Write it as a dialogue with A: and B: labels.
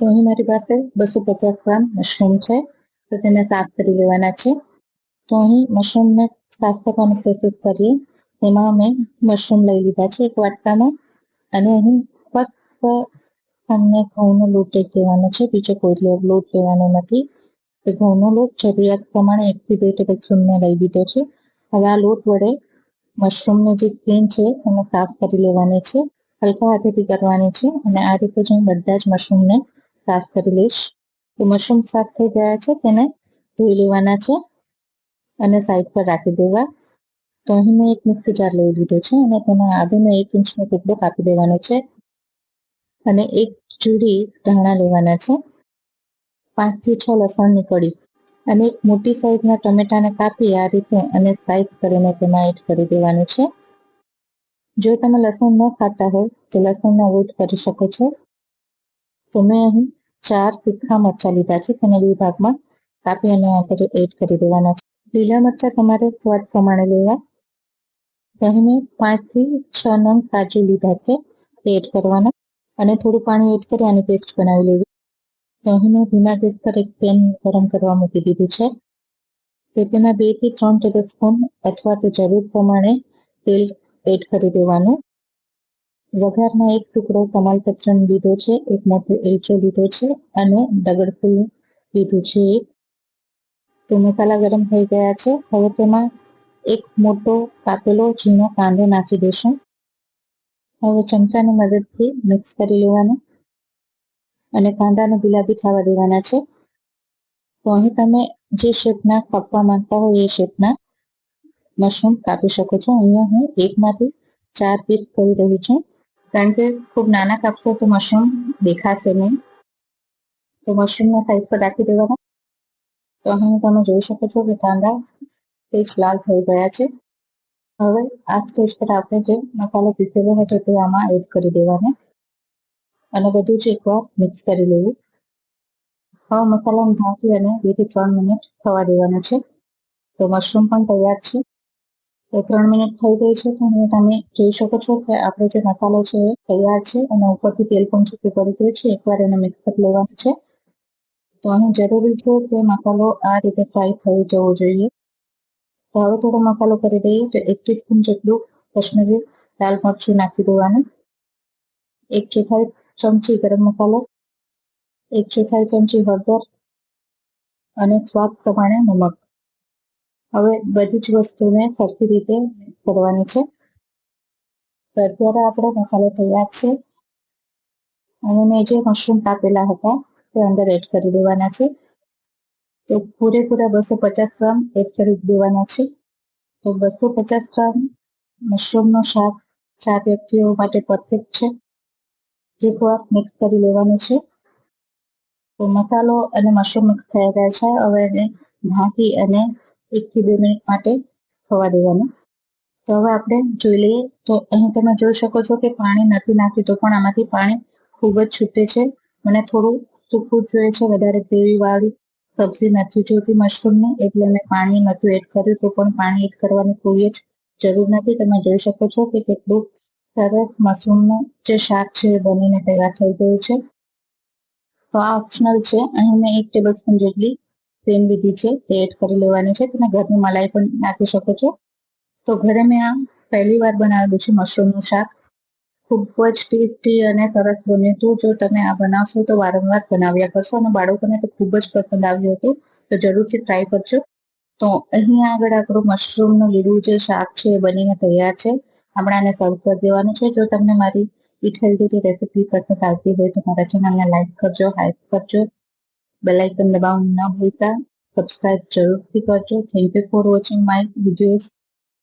A: તો અહીં મારી પાસે બસો પચાસ ગ્રામ મશરૂમ છે. તો તેને સાફ કરી લેવાના છે. તો અહીં મશરૂમને સાફ કરવાની પ્રોસેસ કરીએ. તેમાં મેં મશરૂમ લઈ લીધા છે એક વાટકામાં. અને અહીં ફક્ત તમને ઘઉંનો લોટ જ લેવાનો છે. બીજો કોઈ લોટ લેવાનો નથી. તો ઘઉંનો લોટ જરૂરિયાત પ્રમાણે એકથી બે ટેબલ સ્પૂન લઈ લીધો છે. હવે આ લોટ વડે મશરૂમની જે સ્કીન છે એને સાફ કરી લેવાની છે. હલકા હાથેથી કરવાની છે. અને આ રીતે જ બધા જ મશરૂમને સાફ કરી લઈશ. તો મશરૂમ સાફ થઈ ગયા છે, તેને ધોઈ લેવાના છે અને સાઈડ પર રાખી દેવા. તો અહીં મેં એક મિક્સી જાર લઈ લીધો છે અને તેમાં આદુનો એક ઇંચનો ટુકડો કાપી દેવાનો છે અને એક ચૂડી ધાણા લેવાના છે. પાંચથી છ લસણની કળી અને એક મોટી સાઈઝના ટમેટાને કાપી આ રીતે અને સ્લાઇસ કરીને તેમાં એડ કરી દેવાનું છે. જો તમે લસણ ન ખાતા હોય તો લસણનો અવોઇડ કરી શકો છો. તો મેં અહીં ચાર તીખા મરચાં લીધા છે. તેને બે ભાગમાં કાપી અને આંતરે એડ કરી દેવાના છે. લીલા મરચાં તમારે સ્વાદ પ્રમાણે લેવા. અહીં મેં પાંચથી છ નંગ કાજુ લીધા છે. તે એડ કરવાના. અને થોડું પાણી એડ કરી આની પેસ્ટ બનાવી લેવી. અહીં મેં ધીમા ગેસ પર એક પેન ગરમ કરવા મૂકી દીધું છે. તો તેમાં બેથી ત્રણ ટેબલ સ્પૂન અથવા તો જરૂર પ્રમાણે તેલ એડ કરી દેવાનું. વઘારમાં એક ટુકડો કમાલપત્ર લીધો છે, એક મોટો એલચો લીધો છે અને ડગડફૂલ લીધું છે એક. તો મસાલા ગરમ થઈ ગયા છે. હવે તેમાં એક મોટો કાપેલો ઝીણો કાંદો નાખી દેશું હવે ચમચાની મદદથી મિક્સ કરી લેવાનું અને કાંદાને ગુલાબી થવા દેવાના છે. તો અહીં તમે જે શેપના કાપવા માંગતા હોય એ શેપના મશરૂમ કાપી શકો છો. અહીંયા હું એકમાંથી ચાર પીસ કરી રહી છું. કારણ કે ખૂબ નાના કાપશો તો મશરૂમ દેખાશે નહીં. તો મશરૂમના સાઈડ પર રાખી દેવાના. તો અહીં તમે જોઈ શકો છો કે કાંદા તે લાલ થઈ ગયા છે. હવે આ સ્ટેજ પર આપણે જે મસાલો પીસેલો હતો તે આમાં એડ કરી દેવાનો. અને બધું જ એકવાર મિક્સ કરી લેવું. હવે મસાલાને ઢાંકી અને બેથી ત્રણ મિનિટ થવા દેવાનું છે. તો મશરૂમ પણ તૈયાર છે. ત્રણ મિનિટ થઈ ગઈ છે, તો તમે જોઈ શકો છો કે આપણો જે મસાલો છે એ તૈયાર છે અને ઉપરથી તેલ પણ છૂટું પડી ગયું છે. એકવાર એને મિક્સ કરી લેવાનું છે. તો અહીં જરૂરી છે કે મસાલો આ રીતે ફ્રાય થઈ જવો જોઈએ. તો હવે થોડો મસાલો કરી દઈએ, તો એક ટીસ્પૂન જેટલું કશ્મીરી લાલ મરચું નાખી દેવાનું. એક ચોથાઈ ચમચી ગરમ મસાલો, એક ચોથાઈ ચમચી હળદર અને સ્વાદ પ્રમાણે નમક. હવે બધી જ વસ્તુને સરખી રીતે કરવાની છે. તો અત્યારે આપણો મસાલો તૈયાર છે. અને મેં જે મશરૂમ કાપેલા હતા તે અંદર એડ કરી દેવાના છે. તો પૂરેપૂરા બસો પચાસ ગ્રામ એડ કરી દેવાના છે. તો બસો પચાસ ગ્રામ મશરૂમનો શાક ચાર વ્યક્તિઓ માટે પરફેક્ટ છે. એકવાર મિક્સ કરી લેવાનું છે. તો મસાલો અને મશરૂમ મિક્સ થઈ ગયા છે. હવે એને ઢાંકી અને એકથી બે મિનિટ માટે થવા દેવાનું. તો હવે આપણે જોઈ લઈએ. તો અહીં તમે જોઈ શકો છો કે પાણી નથી નાખ્યું, તો પણ આમાંથી પાણી ખૂબ જ છૂટે છે. મને થોડું સૂકું જોઈએ છે, વધારે ગ્રેવી વાળી સબ્જી નથી જોતી મશરૂમની, એટલે મેં પાણી નથી એડ કર્યું, તો પણ પાણી એડ કરવાની કોઈ જ જરૂર નથી. તમે જોઈ શકો છો કે કેટલું સરસ મશરૂમનું જે શાક છે એ બનીને તૈયાર થઈ ગયું છે. તો આ ઓપ્શનલ છે. અહીં મેં એક ટેબલ સ્પૂન જેટલી ક્રીમ લીધી છે તે એડ કરી લેવાની છે. તમે ઘરની મલાઈ પણ નાખી શકો છો. તો ઘરે મેં આ પહેલી વાર બનાવેલું છે મશરૂમનું શાક. ખૂબ જ ટેસ્ટી અને સરસ બન્યું હતું. જો તમે આ બનાવશો તો વારંવાર બનાવ્યા કરશો અને બાળકોને તો ખૂબ જ પસંદ આવ્યું હતું. તો જરૂરથી ટ્રાય કરજો. તો અહીંયા આગળ આપણું મશરૂમનું લીલું જે શાક છે એ બનીને તૈયાર છે. હમણાં આને સર્વ કરી દેવાનું છે. જો તમને મારી ઈટ હેલ્ધી રેસીપી પસંદ આવતી હોય તો મારા ચેનલને લાઈક કરજો હાઈપ કરજો. બેલ આઇકન દબાવવાનું ન ભૂલતા. સબસ્ક્રાઇબ જરૂરથી કરજો. Thank you for watching my videos